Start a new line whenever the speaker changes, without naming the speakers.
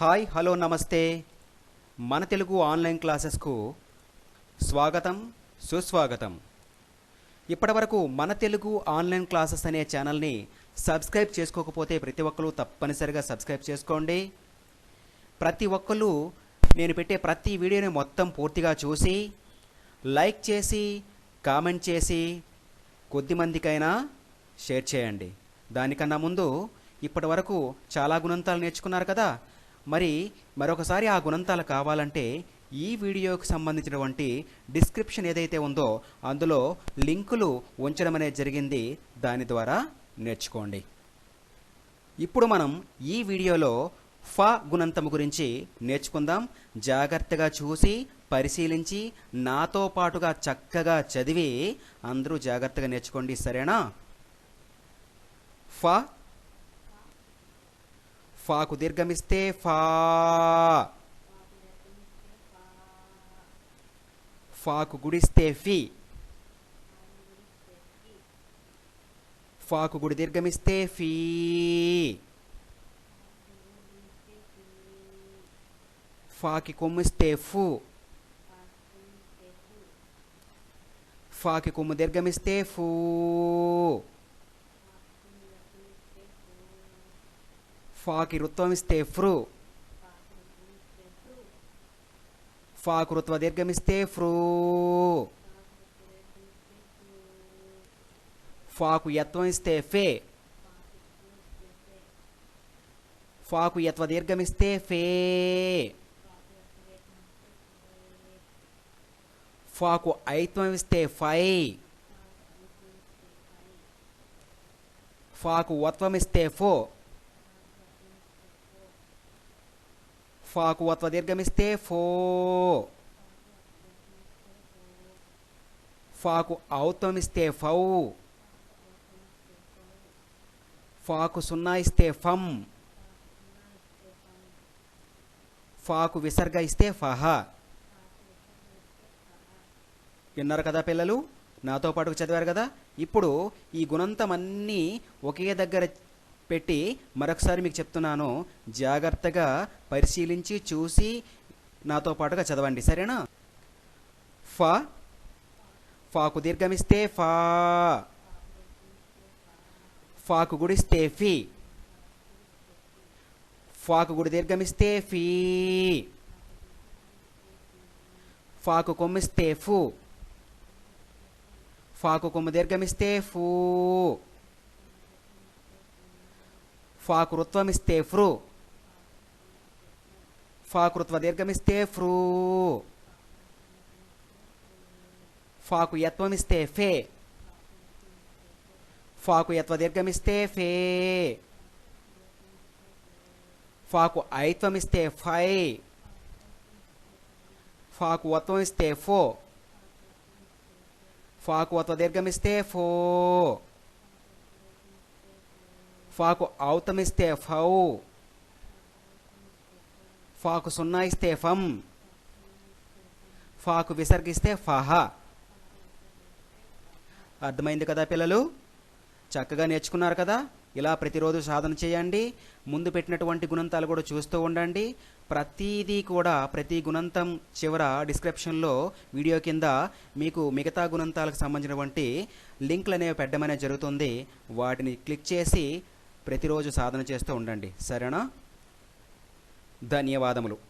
Hi hello నమస్తే. మన Telugu online క్లాసెస్కు స్వాగతం సుస్వాగతం. ఇప్పటివరకు మన తెలుగు ఆన్లైన్ క్లాసెస్ అనే ఛానల్ని సబ్స్క్రైబ్ చేసుకోకపోతే ప్రతి ఒక్కరూ తప్పనిసరిగా సబ్స్క్రైబ్ చేసుకోండి. ప్రతి ఒక్కరు నేను పెట్టే ప్రతి వీడియోని మొత్తం పూర్తిగా చూసి లైక్ చేసి కామెంట్ చేసి కొద్దిమందికైనా షేర్ చేయండి. దానికన్నా ముందు ఇప్పటి వరకు చాలా గుణంతాలు నేర్చుకున్నారు కదా మరి మరొకసారి ఆ గుణంతాలు కావాలంటే ఈ వీడియోకి సంబంధించినటువంటి డిస్క్రిప్షన్ ఏదైతే ఉందో అందులో లింకులు ఉంచడం అనేది జరిగింది. దాని ద్వారా నేర్చుకోండి. ఇప్పుడు మనం ఈ వీడియోలో ఫ గుణంతం గురించి నేర్చుకుందాం. జాగ్రత్తగా చూసి పరిశీలించి నాతో పాటుగా చక్కగా చదివి అందరూ జాగ్రత్తగా నేర్చుకోండి. సరేనా? ఫ ఫాకు దీర్ఘమిస్తే ఫా ఫాకు గుడిస్తే ఫి ఫాకు గుడి దీర్ఘమిస్తే ఫీ ఫాకి కొమ్మిస్తే ఫు ఫాకి కొమ్ము దీర్ఘమిస్తే ఫూ ఫాకి రుత్వం ఇస్తే ఫ్రు ఫాకు రుత్వ దీర్ఘమిస్తే ఫ్రూ ఫాకు యత్వం ఇస్తే ఫే ఫాకు యత్వ దీర్ఘమిస్తే ఫే ఫాకు ఐత్వం ఇస్తే ఫై ఫాకు అత్వ వత్వ దీర్ఘమిస్తే ఫో. ఫాకు ఔత్వమిస్తే ఫౌ. ఫాకు సున్నా ఇస్తే ఫం. ఫాకు విసర్గ ఇస్తే ఫహ. విన్నారు కదా పిల్లలు? నాతో పాటు చదివారు కదా? ఇప్పుడు ఈ గుణంతం అన్నీ ఒకే దగ్గర పెట్టి మరొకసారి మీకు చెప్తున్నాను. జాగ్రత్తగా పరిశీలించి చూసి నాతో పాటుగా చదవండి. సరేనా? ఫ. ఫాకు దీర్ఘమిస్తే ఫా. ఫాకు గుడిస్తే ఫీ. ఫాకు గుడి దీర్ఘమిస్తే ఫీ. ఫాకు కొమ్మిస్తే ఫు. ఫాకు కొమ్ము దీర్ఘమిస్తే ఫూ. ఫాకు రుత్వమిస్తే ఫ్రు ఫాకు రుత్వ దీర్ఘమిస్తే ఫ్రూ ఫాకు యత్వమిస్తే ఫే ఫాకు యత్వ దీర్ఘమిస్తే ఫే ఫాకు ఐత్వమిస్తే ఫై ఫాకు వత్వం ఇస్తే ఫో ఫాకు వత్వ దీర్ఘమిస్తే ఫో ఫాకు ఔతమిస్తే ఫౌ ఫాకు సున్నా ఇస్తే ఫం ఫాకు విసర్గిస్తే ఫహ అర్థమైంది కదా పిల్లలు? చక్కగా నేర్చుకున్నారు కదా? ఇలా ప్రతిరోజు సాధన చేయండి. ముందు పెట్టినటువంటి గుణంతాలు కూడా చూస్తూ ఉండండి. ప్రతిదీ కూడా ప్రతి గుణంతం చివర డిస్క్రిప్షన్లో వీడియో కింద మీకు మిగతా గుణంతాలకు సంబంధించినటువంటి లింక్లు అనేవి పెట్టడమనే జరుగుతుంది. వాటిని క్లిక్ చేసి ప్రతిరోజు సాధన చేస్తూ ఉండండి. సరేనా ధన్యవాదములు.